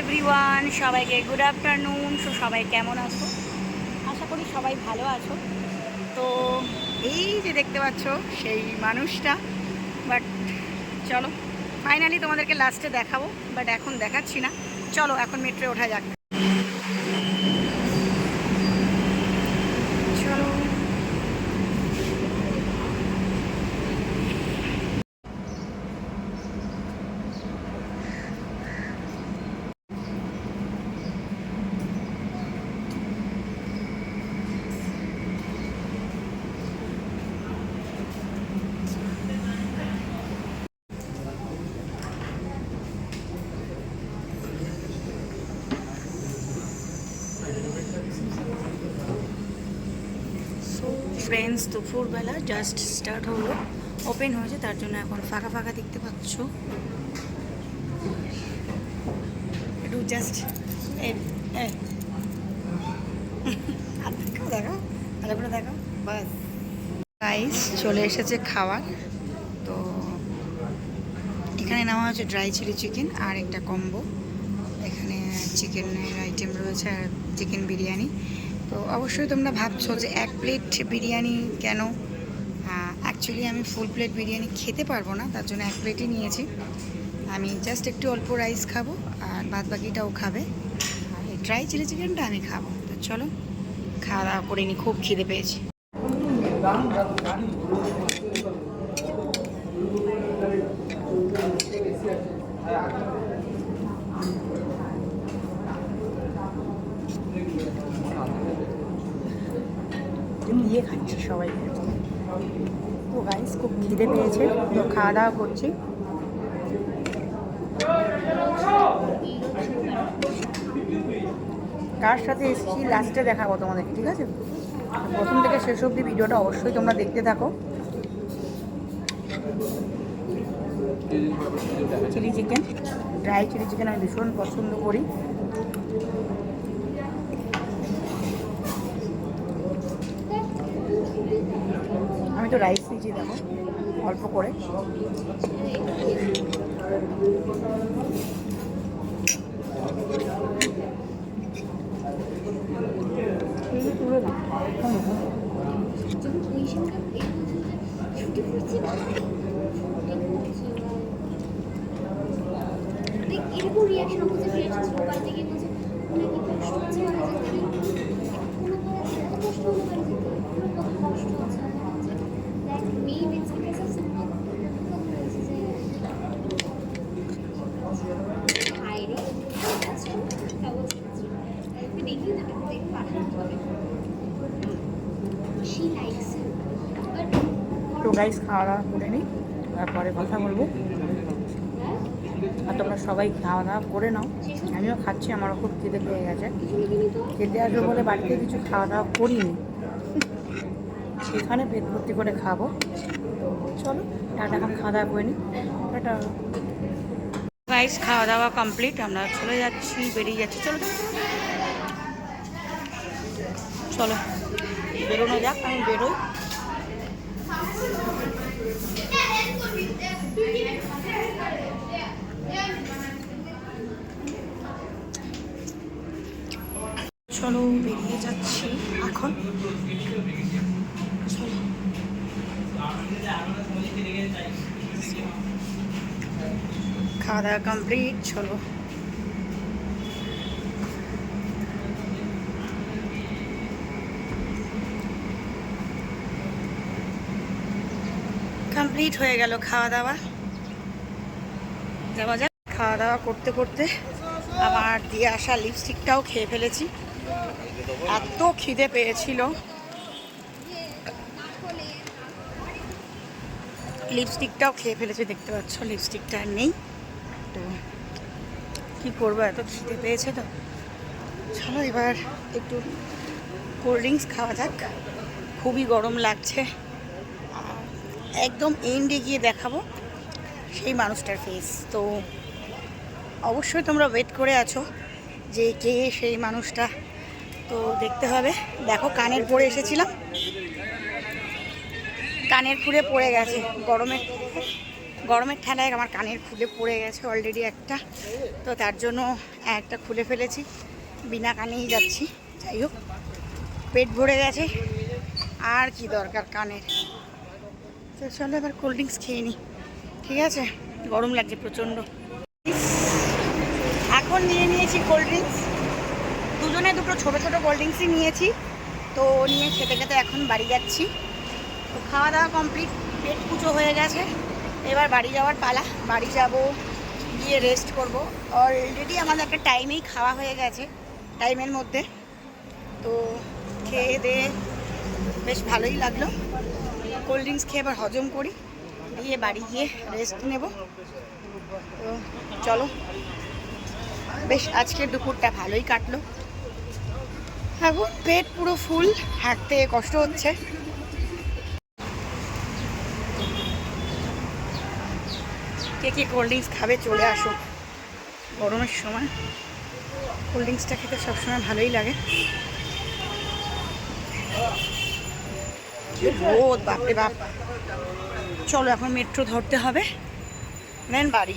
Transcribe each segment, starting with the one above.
Everyone সবাইকে good afternoon so সবাই কেমন আছো? আশা করি সবাই ভালো আছো। তো এই যে দেখতে পাচ্ছ, সেই মানুষটা। বাট চলো ফাইনালি তোমাদেরকে লাস্টে দেখাবো বাট এখন দেখাচ্ছি না। চলো, এখন মেট্রো ওঠা যাক চলো সো ফ্রেন্ডস দুপুরবেলা জাস্ট স্টার্ট হলো। ওপেন হয়েছে, তার জন্য এখন ফাঁকা ফাঁকা দেখতে পাচ্ছ। একটু জাস্ট করে গাইস চলে এসেছে খাবার। তো এখানে নেওয়া হচ্ছে ড্রাই চিলি চিকেন আর একটা কম্বো এখানে চিকেনের আইটেম রয়েছে আর চিকেন বিরিয়ানি। তো অবশ্যই তোমরা ভাবছ যে এক প্লেট বিরিয়ানি কেন? অ্যাকচুয়ালি আমি ফুল প্লেট বিরিয়ানি খেতে পারব না, তার জন্য এক প্লেটই নিয়েছি। আমি জাস্ট একটু অল্প রাইস খাব, আর বাদ বাকিটাও খাবে। আর এই ড্রাই চিলি চিকেনটা আমি খাব। তো চলো, খাওয়া দাওয়া করে নি, খুব খিদে পেয়েছি। নিয়ে খাচ্ছি সবাই। তো গাইস খুব খিদে পেয়েছে। তো খাওয়া দাওয়া করছি। কার সাথে এসেছি লাস্টে দেখাবো তোমাদের ঠিক আছে? প্রথম থেকে শেষ অবধি ভিডিওটা অবশ্যই তোমরা দেখতে থাকো। Chilli chicken dry chilli chicken আমি ভীষণ পছন্দ করি। আমি তো রাইস নিয়েছি দেখো অল্প করে। এরকম রিয়াকশন আমাদের রিয়াকশন অনেক কষ্ট হচ্ছে তো গাইস খাওয়া দাওয়া করে নিই তারপরে কথা বলব। আর তোমরা সবাই খাওয়া দাওয়া করে নাও। আমিও খাচ্ছি, আমারও খুব খেতে পেয়ে গেছে। খেতে আসব বলে বাড়িতে কিছু খাওয়া দাওয়া করিনি। সেখানে পেট ভর্তি করে খাব। চলো, টাটা এখন খাওয়া দাওয়া করে নিই টাটা। গাইস খাওয়া দাওয়া কমপ্লিট আমরা চলে যাচ্ছি, বেরিয়ে যাচ্ছি। চলো। চলো। বেরোনো যাক, আমি বেরোই। চলো, বেরিয়ে যাচ্ছি এখন। খাওয়া দাওয়া কমপ্লিট চলো। কমপ্লিট হয়ে গেল খাওয়া দাওয়া। যাওয়া যাক, খাওয়া দাওয়া করতে করতে আমার দিয়ে আসা লিপস্টিকটাও খেয়ে ফেলেছি। এত খিদে পেয়েছিল। লিপস্টিকটাও খেয়ে ফেলেছে, দেখতে পাচ্ছ, লিপস্টিকটা আর নেই। তো কী করব, এত খিদে পেয়েছে তো। চলো এবার একটু কোল্ড ড্রিঙ্কস খাওয়া যাক। খুবই গরম লাগছে। একদম এন্ডে গিয়ে দেখাবো সেই মানুষটার ফেস তো অবশ্যই তোমরা ওয়েট করে আছো যে কে সেই মানুষটা। তো দেখতে হবে। দেখো, কানের পরে এসেছিলাম। কানের ফুলে পড়ে গেছে। গরমে গরমের ঠান্ডায় আমার কানের ফুলে পড়ে গেছে অলরেডি একটা। তো তার জন্য একটা খুলে ফেলেছি। বিনা কানেই যাচ্ছি। যাই হোক, পেট ভরে গেছে। আর কি দরকার কানের? তো চলো এবার কোল্ড ড্রিঙ্কস খেয়ে নিই ঠিক আছে? গরম লাগছে প্রচণ্ড। এখন নিয়ে নিয়েছি কোল্ড ড্রিঙ্কস দুজনে দুটো ছোট ছোট কোল্ড ড্রিঙ্কসই নিয়েছি। তো নিয়ে খেতে খেতে এখন বাড়ি যাচ্ছি। তো খাওয়া দাওয়া কমপ্লিট পেট পুজো হয়ে গেছে। এবার বাড়ি যাওয়ার পালা। বাড়ি যাব, গিয়ে রেস্ট করব। অলরেডি আমাদের একটা টাইমেই খাওয়া হয়ে গেছে টাইমের মধ্যে। তো খেয়ে দিয়ে বেশ ভালোই লাগল। কোল্ড ড্রিঙ্কস খেয়ে এবার হজম করি। দিয়ে বাড়ি গিয়ে রেস্ট নেব। তো চলো। বেশ, আজকের দুপুরটা ভালোই কাটলো। এখন পেট পুরো ফুল, হাঁটতে কষ্ট হচ্ছে। কে কে কোল্ড ড্রিঙ্কস খাবে চলে আসো। গরমের সময় কোল্ড ড্রিঙ্কসটা খেতে সবসময় ভালোই লাগে। রোদ, বাপরে বাপ। চলো এখন মেট্রো ধরতে হবে। দেন বাড়ি।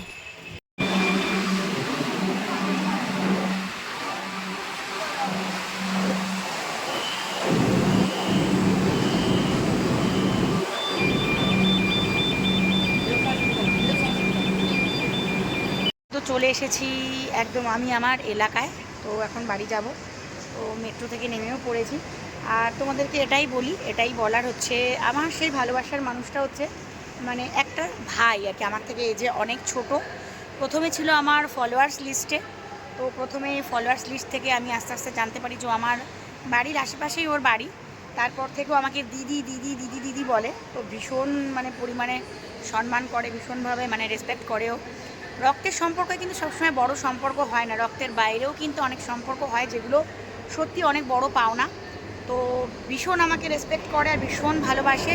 চলে এসেছি একদম আমি আমার এলাকায়, তো এখন বাড়ি যাব। তো মেট্রো থেকে নেমেও পড়েছি। আর তোমাদেরকে এটাই বলি, এটাই বলার হচ্ছে, আমার সেই ভালোবাসার মানুষটা হচ্ছে মানে একটা ভাই আর কি। আমার থেকে এই যে অনেক ছোট, প্রথমে ছিল আমার ফলোয়ার্স লিস্টে তো প্রথমে ফলোয়ার্স লিস্ট থেকে আমি আস্তে আস্তে জানতে পারি যে আমার বাড়ির আশেপাশেই ওর বাড়ি। তারপর থেকেও আমাকে দিদি দিদি দিদি দিদি বলে। তো ভীষণ মানে পরিমাণে সম্মান করে, ভীষণভাবে মানে রেসপেক্ট করেও। রক্তের সম্পর্ক কিন্তু সবসময় বড় সম্পর্ক হয় না। রক্তের বাইরেও কিন্তু অনেক সম্পর্ক হয়, যেগুলো সত্যি অনেক বড় পাওনা। তো ভীষণ আমাকে রেসপেক্ট করে আর ভীষণ ভালোবাসে।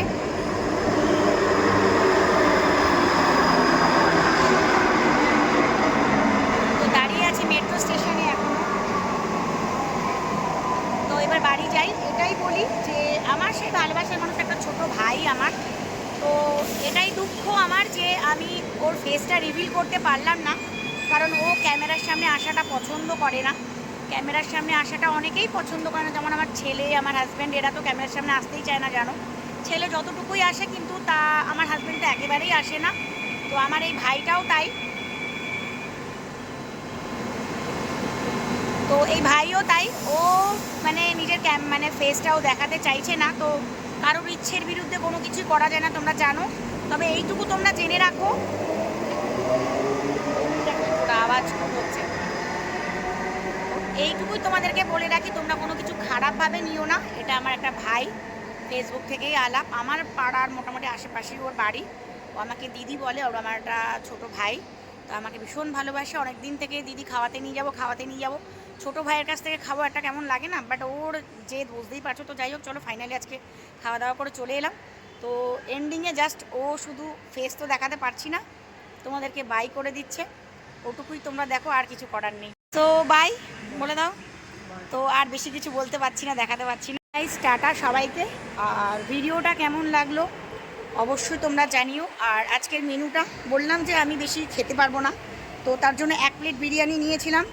তো দাঁড়িয়ে আছি মেট্রো স্টেশনে এখন। তো এবার বাড়ি যাই। এটাই বলি যে আমার সেই ভালোবাসার মানুষ একটা ছোট ভাই আমার। তো এটাই দুঃখ আমার যে আমি ওর ফেসটা রিভিল করতে পারলাম না, কারণ ও ক্যামেরার সামনে আসাটা পছন্দ করে না। ক্যামেরার সামনে আসাটা অনেকেই পছন্দ করে না, যেমন আমার ছেলে, আমার হাজব্যান্ড এরা তো ক্যামেরার সামনে আসতেই চায় না, জানো? ছেলে যতটুকুই আসে কিন্তু তা আমার হাজব্যান্ড তো একেবারেই আসে না। তো আমার এই ভাইটাও তাই। তো এই ভাইও তাই। ও মানে নিজের ক্যাম মানে ফেসটাও দেখাতে চাইছে না, তো কারোর ইচ্ছের বিরুদ্ধে কোনো কিছু করা যায় না, তোমরা জানো। তবে এইটুকু তোমরা জেনে রাখো। আওয়াজ হচ্ছে। এইটুকুই তোমাদেরকে বলে রাখি, তোমরা কোনো কিছু খারাপভাবে নিও না। এটা আমার একটা ভাই ফেসবুক থেকেই আলাপ। আমার পাড়ার মোটামুটি আশেপাশেই ওর বাড়ি। ও আমাকে দিদি বলে, ওর আমার একটা ছোটো ভাই। তো আমাকে ভীষণ ভালোবাসে। অনেক দিন থেকে দিদি খাওয়াতে নিয়ে যাব, খাওয়াতে নিয়ে যাব। ছোটো ভাইয়ের কাছ থেকে খাওয়া একটা কেমন লাগে না? বাট ওর যে বুঝতেই পারছ। তো যাই হোক, চলো ফাইনালি আজকে খাওয়া দাওয়া করে চলে এলাম। তো এন্ডিংয়ে জাস্ট ও শুধু ফেস তো দেখাতে পারছি না, তোমাদেরকে বাই করে দিচ্ছে। ওটুকুই তোমরা দেখো, আর কিছু করার নেই। তো বাই বলে দাও। তো আর বেশি কিছু বলতে পারছি না, দেখাতে পারছি না। তাই টাটা সবাইকে। আর ভিডিওটা কেমন লাগল, অবশ্যই তোমরা জানিও। আর আজকের মেনুটা বললাম যে আমি বেশি খেতে পারব না। তো তার জন্য এক প্লেট বিরিয়ানি নিয়েছিলাম।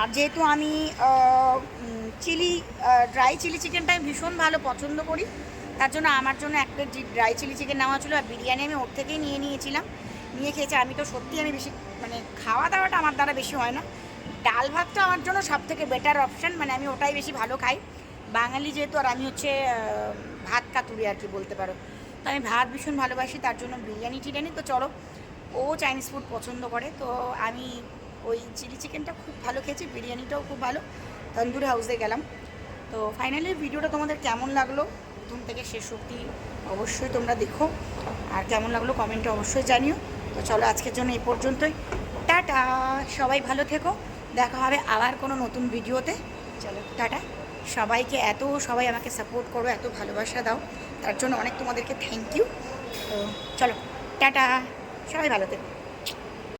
আর যেহেতু আমি চিলি ড্রাই চিলি চিকেনটা আমি ভীষণ ভালো পছন্দ করি, তার জন্য আমার জন্য এক প্লেট ড্রাই চিলি চিকেন নেওয়া ছিল আর বিরিয়ানি আমি ওর থেকেই নিয়ে নিয়েছিলাম। নিয়ে খেয়েছি আমি তো সত্যি আমি বেশি মানে খাওয়া দাওয়াটা আমার দ্বারা বেশি হয় না। ডাল ভাতটা আমার জন্য সব থেকে বেটার অপশান মানে আমি ওটাই বেশি ভালো খাই। বাঙালি যেহেতু, আর আমি হচ্ছে ভাত কাতুরি আর কি বলতে পারো। তো আমি ভাত ভীষণ ভালোবাসি, তার জন্য বিরিয়ানি টিরিয়ানি। তো চলো, ও চাইনিজ ফুড পছন্দ করে, তো আমি ওই চিলি চিকেনটা খুব ভালো খেয়েছি, বিরিয়ানিটাও খুব ভালো। তন্দুরি হাউসে গেলাম। তো ফাইনালি ভিডিওটা তোমাদের কেমন লাগল? প্রথম থেকে শেষ অবধি অবশ্যই তোমরা দেখো। আর কেমন লাগল কমেন্টে অবশ্যই জানিও। তো চলো আজকের জন্য এই পর্যন্তই। টাটা! সবাই ভালো থেকো। দেখা হবে আবার কোনো নতুন ভিডিওতে। চলো টাটা! সবাইকে এত, সবাই আমাকে সাপোর্ট করো, এত ভালোবাসা দাও। তার জন্য অনেক তোমাদেরকে থ্যাংক ইউ তো চলো, টাটা! সবাই ভালো থেকো।